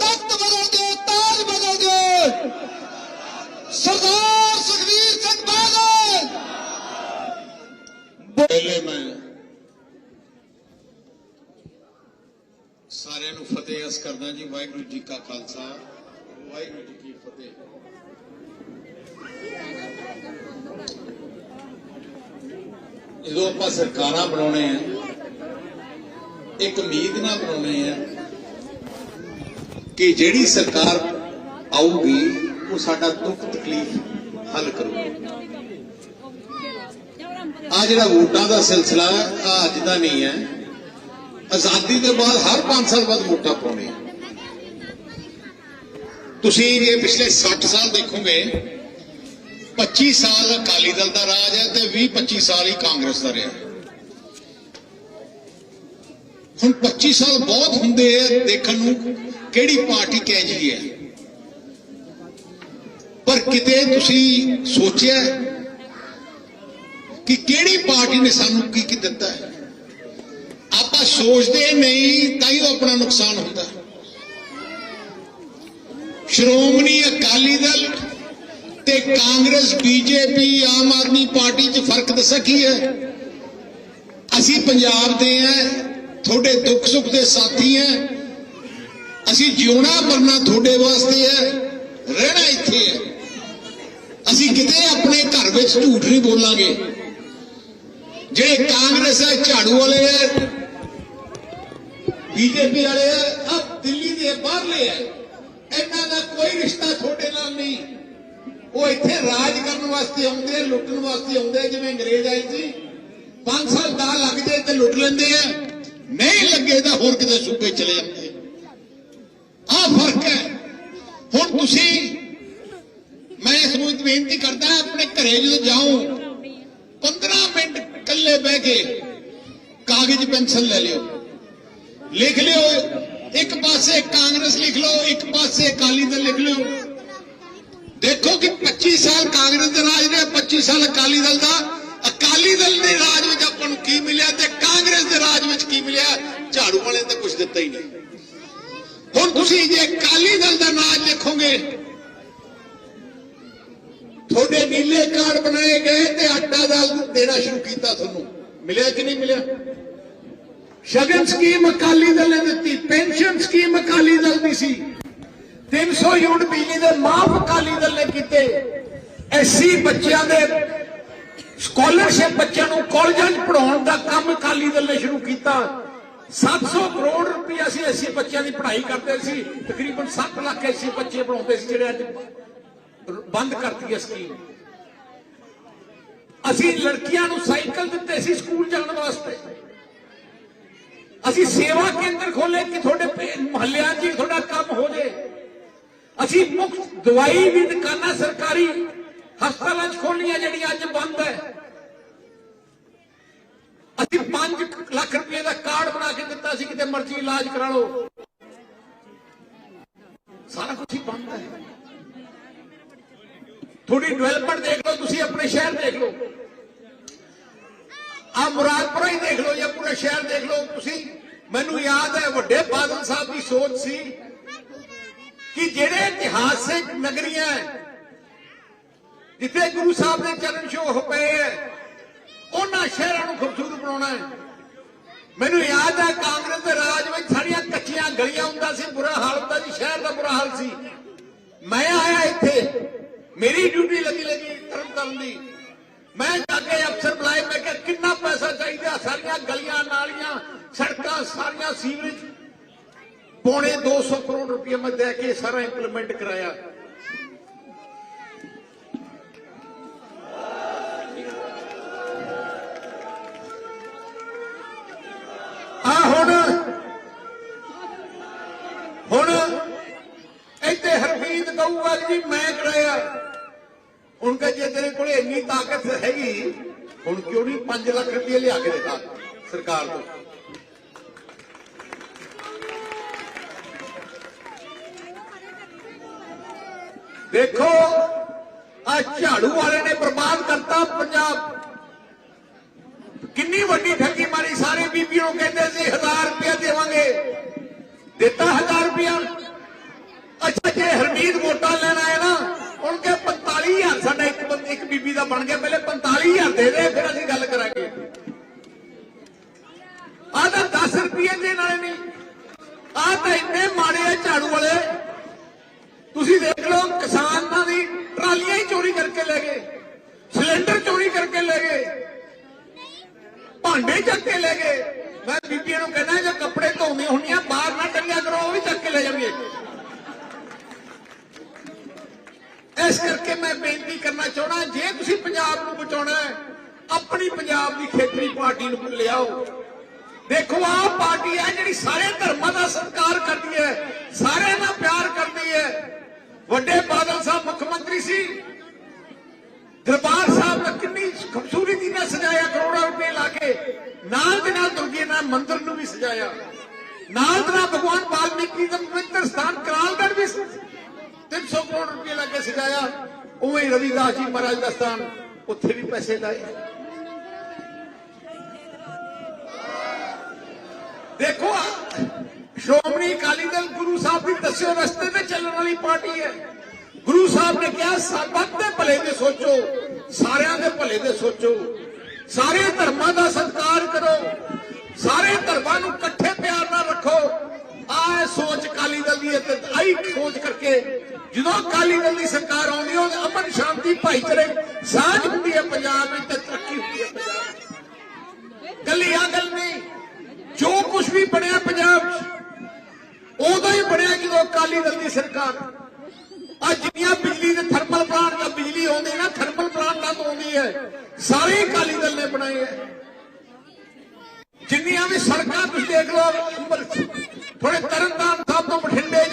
ਤਖਤ ਬਦਲ ਦਿਓ, ਤਾਜ ਬਦਲ ਦਿਓ। ਸਰਦਾਰ ਸੁਖਵੀਰ ਸਿੰਘ ਬਾਦਲ। ਪਹਿਲੇ ਮੈਂ ਸਾਰਿਆਂ ਨੂੰ ਫਤਿਹ ਅਸ ਕਰਦਾ ਜੀ, ਵਾਹਿਗੁਰੂ ਜੀ ਕਾ ਖਾਲਸਾ, ਵਾਹਿਗੁਰੂ ਜੀ ਕੀ ਫਤਿਹ। ਜਦੋਂ ਆਪਾਂ ਸਰਕਾਰਾਂ ਬਣਾਉਣੇ ਆ ਇੱਕ ਉਮੀਦ ਨਾਲ ਬਣਾਉਣੇ ਆ ਕਿ ਜਿਹੜੀ ਸਰਕਾਰ ਆਊਗੀ, ਉਹ ਸਾਡਾ ਦੁੱਖ ਤਕਲੀਫ ਹੱਲ ਕਰੂਗੀ। ਆ ਜਿਹੜਾ ਵੋਟਾਂ ਦਾ ਸਿਲਸਿਲਾ ਆ ਅੱਜ ਦਾ ਨਹੀਂ ਹੈ। ਆਜ਼ਾਦੀ ਦੇ ਬਾਅਦ ਹਰ 5 ਸਾਲ ਬਾਅਦ ਵੋਟਾਂ ਪਾਉਣੇ ਤੁਸੀਂ ਇਹ ਪਿਛਲੇ 60 ਸਾਲ ਦੇਖੋਗੇ 25 ਸਾਲ ਅਕਾਲੀ ਦਲ ਦਾ ਰਾਜ ਹੈ ਤੇ 20 25 ਸਾਲ ਹੀ ਕਾਂਗਰਸ ਦਾ ਰਿਹਾ। ਹੁਣ 25 ਸਾਲ ਬਹੁਤ ਹੁੰਦੇ ਆ ਦੇਖਣ ਨੂੰ, ਕਿਹੜੀ ਪਾਰਟੀ ਕਿੰਜ ਦੀ ਹੈ? ਪਰ ਕਿਤੇ ਤੁਸੀਂ ਸੋਚਿਆ ਕਿ ਕਿਹੜੀ ਪਾਰਟੀ ਨੇ ਸਾਨੂੰ ਕੀ ਕੀ ਦਿੱਤਾ ਹੈ? ਆਪਾਂ ਸੋਚਦੇ ਨਹੀਂ, ਤਾਂ ਹੀ ਉਹ ਆਪਣਾ ਨੁਕਸਾਨ ਹੁੰਦਾ ਸ਼੍ਰੋਮਣੀ ਅਕਾਲੀ ਦਲ ਤੇ ਕਾਂਗਰਸ, ਬੀਜੇਪੀ, ਆਮ ਆਦਮੀ ਪਾਰਟੀ 'ਚ ਫ਼ਰਕ ਦੱਸਾਂ ਕੀ ਹੈ? ਅਸੀਂ ਪੰਜਾਬ ਦੇ ਆ ਤੁਹਾਡੇ ਦੁੱਖ ਸੁੱਖ ਦੇ ਸਾਥੀ ਆ ਅਸੀਂ ਜਿਉਣਾ ਮਰਨਾ ਤੁਹਾਡੇ ਵਾਸਤੇ ਹੈ ਰਹਿਣਾ ਇੱਥੇ ਹੈ ਅਸੀਂ ਕਿਤੇ ਆਪਣੇ ਘਰ ਵਿੱਚ ਝੂਠ ਨਹੀਂ ਬੋਲਾਂਗੇ। ਜਿਹੜੇ ਕਾਂਗਰਸ ਹੈ ਝਾੜੂ ਵਾਲੇ ਹੈ ਬੀਜੇਪੀ ਵਾਲੇ ਹੈ ਆ ਦਿੱਲੀ ਦੇ ਬਾਹਰਲੇ ਹੈ ਇਹਨਾਂ ਦਾ ਕੋਈ ਰਿਸ਼ਤਾ ਤੁਹਾਡੇ ਨਾਲ ਨਹੀਂ। ਉਹ ਇੱਥੇ ਰਾਜ ਕਰਨ ਵਾਸਤੇ ਆਉਂਦੇ ਲੁੱਟਣ ਵਾਸਤੇ ਆਉਂਦੇ ਜਿਵੇਂ ਅੰਗਰੇਜ਼ ਆਏ ਸੀ। 5 ਸਾਲ ਦਾ ਲੱਗ ਜਾਏ ਤੇ ਲੁੱਟ ਲੈਂਦੇ ਆ ਨਹੀਂ ਲੱਗੇ ਤਾਂ ਹੋਰ ਕਿਤੇ ਸੂਬੇ ਚਲੇ ਜਾਂਦੇ। ਆ ਫ਼ਰਕ ਹੈ। ਹੁਣ ਤੁਸੀਂ, ਮੈਂ ਇਸ ਨੂੰ ਬੇਨਤੀ ਕਰਦਾ, ਆਪਣੇ ਘਰੇ ਜਦੋਂ ਜਾਓ 15 ਮਿੰਟ ਇਕੱਲੇ ਬਹਿ ਕੇ ਕਾਗਜ਼ ਪੈਨਸਲ ਲੈ ਲਿਓ। ਲਿਖ ਲਿਓ, ਇੱਕ ਪਾਸੇ ਕਾਂਗਰਸ ਲਿਖ ਲਓ, ਇੱਕ ਪਾਸੇ ਅਕਾਲੀ ਦਲ ਲਿਖ ਲਿਓ। ਦੇਖੋ ਕਿ 25 ਸਾਲ ਕਾਂਗਰਸ ਦੇ ਰਾਜ ਨੇ 25 ਸਾਲ ਅਕਾਲੀ ਦਲ ਦਾ। ਅਕਾਲੀ ਦਲ ਦੇ ਰਾਜ ਵਿੱਚ ਆਪਾਂ ਨੂੰ ਕੀ ਮਿਲਿਆ ਤੇ ਕਾਂਗਰਸ ਦੇ ਰਾਜ ਵਿੱਚ ਕੀ ਮਿਲਿਆ? ਝਾੜੂ ਵਾਲੇ ਤਾਂ ਕੁਝ ਦਿੱਤਾ ਹੀ ਨਹੀਂ। ਹੁਣ ਤੁਸੀਂ ਜੇ ਅਕਾਲੀ ਦਲ ਦਾ ਨਾਮ ਲਿਖੋਗੇ ਤੁਹਾਡੇ ਨੀਲੇ ਕਾਰਡ ਬਣਾਏ ਗਏ ਤੇ ਆਟਾ ਦਾਲ ਦੇਣਾ ਸ਼ੁਰੂ ਕੀਤਾ ਤੁਹਾਨੂੰ। ਮਿਲਿਆ ਕਿ ਨਹੀਂ ਮਿਲਿਆ? ਸ਼ਗਨ ਸਕੀਮ ਅਕਾਲੀ ਦਲ ਨੇ ਦਿੱਤੀ, ਪੈਨਸ਼ਨ ਸਕੀਮ ਅਕਾਲੀ ਦਲ ਦੀ ਸੀ। 300 ਯੂਨਿਟ ਬਿਜਲੀ ਦੇ ਮਾਫ ਅਕਾਲੀ ਦਲ ਨੇ ਕੀਤੇ। ਐਸੀ ਬੱਚਿਆਂ ਦੇ ਸਕਾਲਰਸ਼ਿਪ ਬੱਚਿਆਂ ਨੂੰ ਕਾਲਜਾਂ 'ਚ ਪੜਾਉਣ ਦਾ ਕੰਮ ਅਕਾਲੀ ਦਲ ਨੇ ਸ਼ੁਰੂ ਕੀਤਾ। 700 ਕਰੋੜ ਰੁਪਏ ਅਸੀਂ ਐਸਸੀ ਬੱਚਿਆਂ ਦੀ ਪੜ੍ਹਾਈ ਕਰਦੇ ਸੀ। ਤਕਰੀਬਨ 7 ਲੱਖ ਐਸਸੀ ਬੱਚੇ ਪੜਾਉਂਦੇ ਸੀ ਜਿਹੜੇ ਅੱਜ ਬੰਦ ਕਰਤੀ ਹੈ ਸਕੀਮ। ਅਸੀਂ ਲੜਕੀਆਂ ਨੂੰ ਸਾਈਕਲ ਦਿੱਤੇ ਸੀ ਸਕੂਲ ਜਾਣ ਵਾਸਤੇ। ਅਸੀਂ ਸੇਵਾ ਕੇਂਦਰ ਖੋਲੇ ਕਿ ਤੁਹਾਡੇ ਮੁਹੱਲਿਆਂ 'ਚ ਤੁਹਾਡਾ ਕੰਮ ਹੋ ਜੇ। ਅਸੀਂ ਮੁਫਤ ਦਵਾਈ ਵੀ ਦੁਕਾਨਾਂ ਸਰਕਾਰੀ ਹਸਪਤਾਲਾਂ 'ਚ ਖੋਲੀਆਂ ਜਿਹੜੀਆਂ ਅੱਜ ਬੰਦ ਹੈ। ਅਸੀਂ 5 ਲੱਖ ਰੁਪਏ ਦਾ ਕਾਰਡ ਬਣਾ ਕੇ ਦਿੱਤਾ ਸੀ, ਕਿਤੇ ਮਰਜ਼ੀ ਇਲਾਜ ਕਰਾ ਲਓ। ਸਾਰਾ ਕੁਝ ਹੀ ਬੰਦ ਹੈ। ਥੋੜੀ ਡਿਵੈਲਪਮੈਂਟ ਦੇਖ ਲਓ, ਤੁਸੀਂ ਆਪਣੇ ਸ਼ਹਿਰ ਦੇਖ ਲਓ। ਆ ਮੁਰਾਦਪੁਰਾ ਹੀ ਦੇਖ ਲਓ ਜਾਂ ਪੂਰਾ ਸ਼ਹਿਰ ਦੇਖ ਲਓ। ਤੁਸੀਂ, ਮੈਨੂੰ ਯਾਦ ਹੈ, ਵੱਡੇ ਬਾਦਲ ਸਾਹਿਬ ਦੀ ਸੋਚ ਸੀ ਕਿ ਜਿਹੜੇ ਇਤਿਹਾਸਿਕ ਨਗਰੀਆਂ ਜਿੱਥੇ ਗੁਰੂ ਸਾਹਿਬ ਦੇ ਚਰਨ ਛੋਹ ਪਏ ਹੈ ਉਹਨਾਂ ਸ਼ਹਿਰਾਂ ਨੂੰ ਖੂਬਸੂਰਤ ਬਣਾਉਣਾ ਹੈ ਮੈਨੂੰ ਯਾਦ ਹੈ ਕਾਂਗਰਸ ਦੇ ਰਾਜ ਵਿੱਚ ਸਾਰੀਆਂ ਕੱਚੀਆਂ ਗਲੀਆਂ ਹੁੰਦਾ ਸੀ, ਬੁਰਾ ਹਾਲ ਹੁੰਦਾ ਸੀ, ਸ਼ਹਿਰ ਦਾ ਬੁਰਾ ਹਾਲ ਸੀ। ਮੈਂ ਆਇਆ ਇੱਥੇ, ਮੇਰੀ ਡਿਊਟੀ ਲੱਗੀ ਲੱਗੀ ਧਰਮ ਕਰਨ ਦੀ। ਮੈਂ ਜਾ ਕੇ ਅਫਸਰ ਬੁਲਾਏ, ਮੈਂ ਕਿਹਾ ਕਿੰਨਾ ਪੈਸਾ ਚਾਹੀਦਾ, ਸਾਰੀਆਂ ਗਲੀਆਂ, ਨਾਲੀਆਂ, ਸੜਕਾਂ, ਸਾਰੀਆਂ ਸੀਵਰੇਜ। ਪੌਣੇ 200 ਕਰੋੜ ਰੁਪਏ ਮੈਂ ਦੇ ਕੇ ਸਾਰਾ ਇੰਪਲੀਮੈਂਟ ਕਰਾਇਆ। ਹਰਫੀਤ ਕਹੂਗਾ ਜੀ, ਮੈਂ ਕਰਾਇਆ ਹੁਣ ਕਹ ਜੇ, ਤੇਰੇ ਕੋਲੇ ਇੰਨੀ ਤਾਕਤ ਹੈਗੀ, ਹੁਣ ਕਿਉਂ ਨਹੀਂ 5 ਲੱਖ ਰੁਪਏ ਲਿਆ ਕੇ ਦਿੱਤਾ ਸਰਕਾਰ ਤੋਂ? ਦੇਖੋ ਆ ਝਾੜੂ ਵਾਲੇ ਨੇ ਬਰਬਾਦ ਕਰਤਾ ਪੰਜਾਬ। ਕਿੰਨੀ ਵੱਡੀ ਠੱਗੀ ਮਾਰੀ, ਸਾਰੇ ਬੀਬੀਆਂ ਨੂੰ ਕਹਿੰਦੇ ਸੀ 1000 ਰੁਪਏ ਦੇਵਾਂਗੇ। ਦਿੱਤਾ 1000 ਰੁਪਇਆ। ਜੇ ਹਰਮੀਤ ਵੋਟਾਂ ਲੈਣ ਆਏ ਨਾ ਹੁਣ ਕੇ 45000 ਸਾਡਾ ਇੱਕ ਇੱਕ ਬੀਬੀ ਦਾ ਬਣ ਗਿਆ, ਪਹਿਲੇ 45000 ਦੇ ਦੇ, ਫਿਰ ਅਸੀਂ ਗੱਲ ਕਰਾਂਗੇ। ਆਹ ਤਾਂ 10 ਰੁਪਏ ਦੇ ਨਾਲ ਨਹੀਂ, ਆਹ ਤਾਂ ਇੰਨੇ ਮਾੜੇ ਆ ਝਾੜੂ ਵਾਲੇ। ਤੁਸੀਂ ਦੇਖ ਲਓ, ਕਿਸਾਨਾਂ ਦੀ ਟਰਾਲੀਆਂ ਹੀ ਚੋਰੀ ਕਰਕੇ ਲੈ ਗਏ, ਸਿਲੰਡਰ ਚੋਰੀ ਕਰਕੇ ਲੈ ਗਏ, ਭਾਂਡੇ ਚੱਕ ਕੇ ਲੈ ਗਏ। ਮੈਂ ਬੀਬੀਆਂ ਨੂੰ ਕਹਿੰਦਾ, ਜੇ ਕੱਪੜੇ ਧੋਣੇ ਹੁੰਦੀਆਂ ਬਾਹਰ ਨਾ ਟੰਗਿਆ ਕਰੋ, ਉਹ ਵੀ ਚੱਕ ਕੇ ਲੈ ਜਾਣਗੇ। ਇਸ ਕਰਕੇ ਮੈਂ ਬੇਨਤੀ ਕਰਨਾ ਚਾਹਣਾ ਜੇ ਤੁਸੀਂ ਪੰਜਾਬ ਨੂੰ ਬਚਾਉਣਾ ਹੈ, ਆਪਣੀ ਪੰਜਾਬ ਦੀ ਖੇਤਰੀ ਪਾਰਟੀ ਨੂੰ ਲਿਆਓ। ਦੇਖੋ, ਆਹ ਪਾਰਟੀ ਹੈ ਜਿਹੜੀ ਸਾਰੇ ਧਰਮਾਂ ਦਾ ਸਤਿਕਾਰ ਕਰਦੀ ਹੈ, ਸਾਰਿਆਂ ਨਾਲ ਪਿਆਰ ਕਰਦੀ ਹੈ। ਵੱਡੇ ਬਾਦਲ ਸਾਹਿਬ ਮੁੱਖ ਮੰਤਰੀ ਸੀ। ਦਰਬਾਰ ਸਾਹਿਬ ਨੇ ਕਿੰਨੀ ਖੂਬਸੂਰਤੀ ਨਾਲ ਸਜਾਇਆ, ਕਰੋੜਾਂ ਰੁਪਏ ਲਾ ਕੇ। ਨਾਲ ਦੇ ਨਾਲ ਦੁਰਗੇ ਨਾਲ ਮੰਦਿਰ ਨੂੰ ਵੀ ਸਜਾਇਆ। ਨਾਲ ਦੇ ਨਾਲ ਭਗਵਾਨ ਵਾਲਮੀਕੀ ਦਾ ਪਵਿੱਤਰ ਸਥਾਨ ਕਰਾਲਗੜ੍ਹ ਵੀ 300 ਕਰੋੜ ਰੁਪਏ ਲਾ ਕੇ ਸਜਾਇਆ। ਉਵੇਂ ਹੀ ਰਵਿਦਾਸ ਜੀ ਮਹਾਰਾਜ ਦਾ ਸਥਾਨ ਉੱਥੇ ਵੀ ਪੈਸੇ ਲਾਏ। ਦੇਖੋ ਸ਼੍ਰੋਮਣੀ ਅਕਾਲੀ ਦਲ ਗੁਰੂ ਸਾਹਿਬ ਦੀ ਦੱਸਿਓ ਰਸਤੇ ਤੇ ਚੱਲਣ ਵਾਲੀ ਪਾਰਟੀ ਹੈ। ਗੁਰੂ ਸਾਹਿਬ ਨੇ ਕਿਹਾ ਸਭ ਦੇ ਭਲੇ ਦੇ ਸੋਚੋ, ਸਾਰਿਆਂ ਦੇ ਭਲੇ ਦੇ ਸੋਚੋ। ਸਾਰੇ ਧਰਮਾਂ ਦਾ ਸਤਿਕਾਰ ਕਰੋ। ਸਾਰੇ ਧਰਮਾਂ ਨੂੰ ਇਕੱਠੇ ਪਿਆਰ ਨਾਲ ਰੱਖੋ। ਆਹ ਸੋਚ ਅਕਾਲੀ ਦਲ ਦੀ ਹੈ ਤੇ ਆਈ ਸੋਚ ਕਰਕੇ ਜਦੋਂ ਅਕਾਲੀ ਦਲ ਦੀ ਸਰਕਾਰ ਆਉਂਦੀ ਹੈ ਉਹ ਅਮਨ ਸ਼ਾਂਤੀ ਭਾਈਚਾਰੇ ਸਾਂਝ ਹੁੰਦੀ ਹੈ ਪੰਜਾਬ ਵਿੱਚ ਤੇ ਤਰੱਕੀ ਹੁੰਦੀ ਹੈ ਪੰਜਾਬ ਵਿੱਚ। ਆ ਗੱਲ ਨਹੀਂ। ਜੋ ਕੁਝ ਵੀ ਬਣਿਆ ਪੰਜਾਬ ਉਦੋਂ ਹੀ ਬਣਿਆ ਜਦੋਂ ਅਕਾਲੀ ਦਲ ਦੀ ਸਰਕਾਰ। ਆ ਜਿੰਨੀਆਂ ਬਿਜਲੀ ਦੇ ਥਰਮਲ ਪਲਾਂਟ ਦਾ ਬਿਜਲੀ ਆਉਂਦੀ ਨਾ, ਥਰਮਲ ਪਲਾਂਟ ਤੋਂ ਆਉਂਦੀ ਹੈ। ਸਾਰੇ ਅਕਾਲੀ ਦਲ ਨੇ ਬਣਾਏ ਹੈ। ਜਿੰਨੀਆਂ ਵੀ ਸੜਕਾਂ ਤੁਸੀਂ ਦੇਖ ਲਓ ਅੰਮ੍ਰਿ- ਥੋੜੇ ਤਰਨਤਾਰਨ ਸਾਹਿਬ ਤੋਂ ਬਠਿੰਡੇ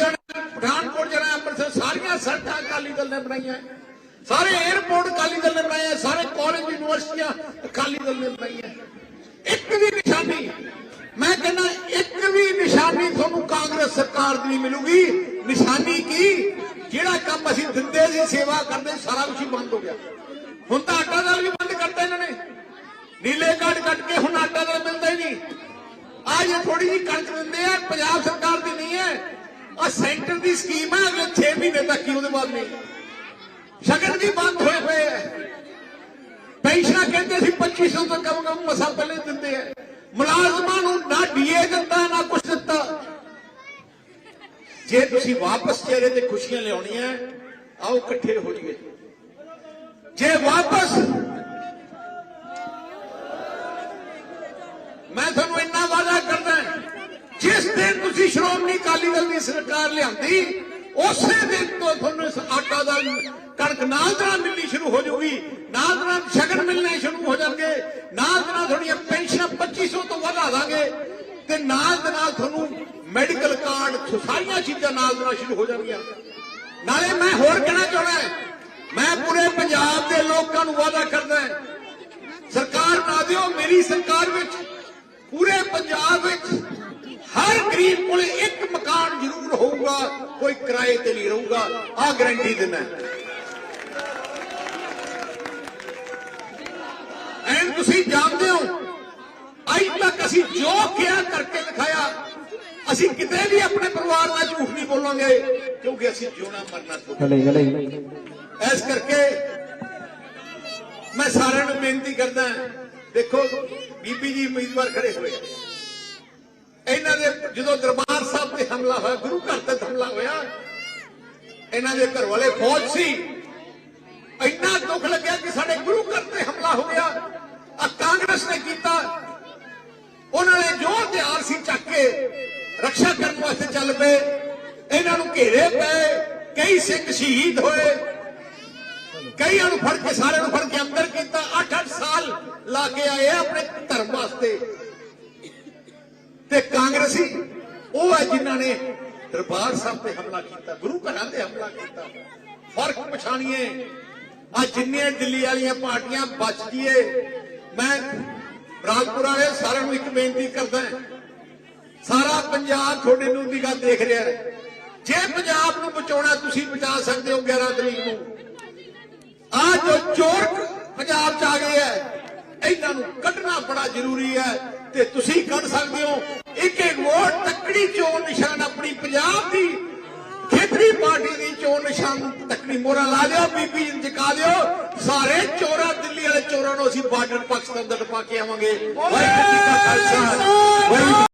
ਨੇ ਬਣਾਈਆਂ। ਸਾਰੇ 에ਅਰਪੋਰਟ ਅਕਾਲੀ ਦਲ ਨੇ ਬਣਾਏ ਸਾਰੇ ਕਾਲਜ ਯੂਨੀਵਰਸਿਟੀਆਂ ਅਕਾਲੀ ਦਲ ਨੇ ਬਣਾਈਆਂ। ਇੱਕ ਵੀ ਨਿਸ਼ਾਨੀ, ਮੈਂ ਕਹਿੰਦਾ ਇੱਕ ਵੀ ਨਿਸ਼ਾਨੀ ਤੁਹਾਨੂੰ ਕਾਂਗਰਸ ਸਰਕਾਰ ਦੀ ਨਹੀਂ ਮਿਲੂਗੀ। ਨਿਸ਼ਾਨੀ ਕੀ? ਜਿਹੜਾ ਕੰਮ ਅਸੀਂ ਦਿੰਦੇ ਸੀ, ਸੇਵਾ ਕਰਦੇ, ਸਾਰਾ ਕੁਝ ਬੰਦ ਹੋ ਗਿਆ। ਹੁਣ ਤਾਂ ਆਟਾ ਦਾਲ ਵੀ ਬੰਦ ਕਰਤਾ ਇਹਨਾਂ ਨੇ। ਨੀਲੇ ਕਾਰਡ ਕੱਟ ਕੇ ਹੁਣ ਆਟਾ ਦਾਲ ਮਿਲਦਾ ਹੀ ਨਹੀਂ। ਆ ਜੇ ਥੋੜੀ ਜਿਹੀ ਕਣਕ ਦਿੰਦੇ ਆ, ਪੰਜਾਬ ਸਰਕਾਰ ਦੀ ਨਹੀਂ ਹੈ। ਆ ਸੈਂਟਰ ਦੀ ਸਕੀਮ ਹੈ, ਅਗਲੇ 6 ਮਹੀਨੇ ਤੱਕ ਹੀ ਉਹਦੇ ਬਾਅਦ ਨਹੀਂ। ਸ਼ਗਨ ਵੀ ਬੰਦ ਹੋਏ ਹੋਏ ਹੈ ਪੈਨਸ਼ਨਾਂ ਕਹਿੰਦੇ ਸੀ 2500 ਤੋਂ ਕਮ ਕਮ ਮਸਾ ਪਹਿਲੇ ਦਿੰਦੇ ਆ ਮੁਲਾਜ਼ਮਾਂ ਨੂੰ ਨਾ ਡੀਏ ਦਿੱਤਾ, ਨਾ ਕੁਝ ਦਿੱਤਾ। ਜੇ ਤੁਸੀਂ ਵਾਪਸ ਚਿਹਰੇ ਤੇ ਖੁਸ਼ੀਆਂ ਲਿਆਉਣੀਆਂ, ਆਓ ਇਕੱਠੇ ਹੋ ਜਾਈਏ। ਜੇ ਵਾਪਸ ਮੈਂ ਤੁਹਾਨੂੰ ਇੰਨਾ ਵਾਅਦਾ ਕਰਦਾ ਜਿਸ ਦਿਨ ਤੁਸੀਂ ਸ਼੍ਰੋਮਣੀ ਅਕਾਲੀ ਦਲ ਦੀ ਸਰਕਾਰ ਲਿਆਂਦੀ, ਉਸੇ ਦਿਨ ਤੋਂ ਤੁਹਾਨੂੰ ਇਸ ਆਟਾ ਦਾ ਕਣਕ ਨਾਲ ਦੇ ਨਾਲ ਮਿਲਣੀ ਸ਼ੁਰੂ ਹੋ ਜਾਊਗੀ। ਨਾਲ ਨਾਲ ਸ਼ਗਨ ਮਿਲਣੇ ਸ਼ੁਰੂ ਹੋ ਜਾਣਗੇ। ਨਾਲ ਨਾਲ ਤੁਹਾਡੀਆਂ ਪੈਨਸ਼ਨਾਂ 2500 ਤੋਂ ਵਧਾ ਦਾਂਗੇ ਤੇ ਨਾਲ ਨਾਲ ਤੁਹਾਨੂੰ ਮੈਡੀਕਲ ਕਾਰਡ ਸਾਰੀਆਂ ਚੀਜ਼ਾਂ ਨਾਲ ਨਾਲ ਸ਼ੁਰੂ ਹੋ ਜਾਣਗੀਆਂ। ਨਾਲੇ ਮੈਂ ਹੋਰ ਕਹਿਣਾ ਚਾਹੁੰਦਾ ਮੈਂ ਪੂਰੇ ਪੰਜਾਬ ਦੇ ਲੋਕਾਂ ਨੂੰ ਵਾਅਦਾ ਕਰਦਾ ਸਰਕਾਰ ਬਣਾ ਦਿਓ, ਮੇਰੀ ਸਰਕਾਰ ਵਿੱਚ, ਪੂਰੇ ਪੰਜਾਬ ਵਿੱਚ ਹਰ ਗਰੀਬ ਕੋਲ ਇੱਕ ਮਕਾਨ ਜ਼ਰੂਰ ਹੋਊਗਾ, ਕੋਈ ਕਿਰਾਏ ਤੇ ਨਹੀਂ ਰਹੂਗਾ ਆ ਗਾਰੰਟੀ ਦਿੰਦਾ ਐਂ ਤੁਸੀਂ ਜਾਣਦੇ ਹੋ ਅੱਜ ਤੱਕ ਅਸੀਂ ਜੋ ਕਿਹਾ ਕਰਕੇ ਲਿਖਾਇਆ ਅਸੀਂ ਕਿਤੇ ਵੀ ਆਪਣੇ ਪਰਿਵਾਰ ਨਾਲ ਝੂਠ ਨਹੀਂ ਬੋਲਾਂਗੇ ਕਿਉਂਕਿ ਅਸੀਂ ਜਿਉਣਾ ਮਰਨਾ ਤੋਂ ਗਲੇ ਗਲੇ ਇਸ ਕਰਕੇ ਮੈਂ ਸਾਰਿਆਂ ਨੂੰ ਬੇਨਤੀ ਕਰਦਾ ਦੇਖੋ ਬੀਬੀ ਜੀ ਉਮੀਦਵਾਰ ਖੜੇ ਹੋਏ। ਇਹਨਾਂ ਦੇ ਜਦੋਂ ਦਰਬਾਰ ਸਾਹਿਬ ਤੇ ਹਮਲਾ ਹੋਇਆ ਗੁਰੂ ਘਰ ਤੇ ਹਮਲਾ ਹੋਇਆ ਇਹਨਾਂ ਦੇ ਘਰ ਵਾਲੇ ਫੌਜ ਸੀ। ਇੰਨਾ ਦੁੱਖ ਲੱਗਿਆ ਕਿ ਸਾਡੇ ਗੁਰੂ ਘਰ ਤੇ ਹਮਲਾ ਹੋ ਗਿਆ। ਕਾਂਗਰਸ ਨੇ ਕੀਤਾ। ਉਹਨਾਂ ਨੇ ਜੋ ਹਥਿਆਰ ਸੀ ਚੱਕ ਕੇ ਰੱਖਿਆ ਕਰਨ ਵਾਸਤੇ ਚੱਲ ਪਏ। ਇਹਨਾਂ ਨੂੰ ਘੇਰੇ ਪਏ, ਕਈ ਸਿੱਖ ਸ਼ਹੀਦ ਹੋਏ। ਕਈਆਂ ਨੂੰ ਫੜ ਕੇ, ਸਾਰਿਆਂ ਨੂੰ ਫੜ ਕੇ ਅੰਦਰ ਕੀਤਾ। 8-8 ਸਾਲ ਲਾ ਕੇ ਆਏ ਆਪਣੇ ਧਰਮ ਵਾਸਤੇ। ਤੇ ਕਾਂਗਰਸੀ, ਉਹ ਹੈ ਜਿਨ੍ਹਾਂ ਨੇ ਦਰਬਾਰ ਸਾਹਿਬ ਤੇ ਹਮਲਾ ਕੀਤਾ, ਗੁਰੂ ਘਰਾਂ ਤੇ ਹਮਲਾ ਕੀਤਾ। ਫ਼ਰਕ ਪਛਾਣੀਏ। ਆ ਜਿੰਨੇ ਦਿੱਲੀ ਵਾਲੀਆਂ ਪਾਰਟੀਆਂ ਬਚ ਗਈਏ ਮੈਂ ਰਾਜਪੁਰ ਵਾਲੇ ਸਾਰਿਆਂ ਨੂੰ ਇੱਕ ਬੇਨਤੀ ਕਰਦਾ ਸਾਰਾ ਪੰਜਾਬ ਤੁਹਾਡੇ ਨੂੰ ਦੀ ਗੱਲ ਦੇਖ ਰਿਹਾ ਹੈ। ਜੇ ਪੰਜਾਬ ਨੂੰ ਬਚਾਉਣਾ ਤੁਸੀਂ ਬਚਾ ਸਕਦੇ ਹੋ 11 ਤਰੀਕ ਨੂੰ। ਆ ਜੋ ਚੋਰ ਪੰਜਾਬ ਚ ਆ ਗਏ ਹੈ, ਇਹਨਾਂ ਨੂੰ ਕੱਢਣਾ ਬੜਾ ਜ਼ਰੂਰੀ ਹੈ ਤੇ ਤੁਸੀਂ ਕੱਢ ਸਕਦੇ ਹੋ। ਇੱਕ ਇੱਕ ਵੋਟ ਤੱਕੜੀ ਚੋਣ ਨਿਸ਼ਾਨ ਆਪਣੀ ਪੰਜਾਬ ਦੀ ਪਾਰਟੀ ਦੀ ਚੋਣ ਨਿਸ਼ਾਨ ਤੱਕਣੀ ਮੋਹਰਾਂ ਲਾ ਦਿਓ ਬੀਬੀ ਨੂੰ ਜਿਕਾ ਦਿਓ ਸਾਰੇ ਚੋਰਾਂ, ਦਿੱਲੀ ਵਾਲੇ ਚੋਰਾਂ ਨੂੰ ਅਸੀਂ ਬਾਰਡਰ ਪਾਕਿਸਤਾਨ ਦਾ ਟਪਾ ਕੇ ਆਵਾਂਗੇ। ਵਾਹਿਗੁਰੂ ਜੀ ਕਾ ਖਾਲਸਾ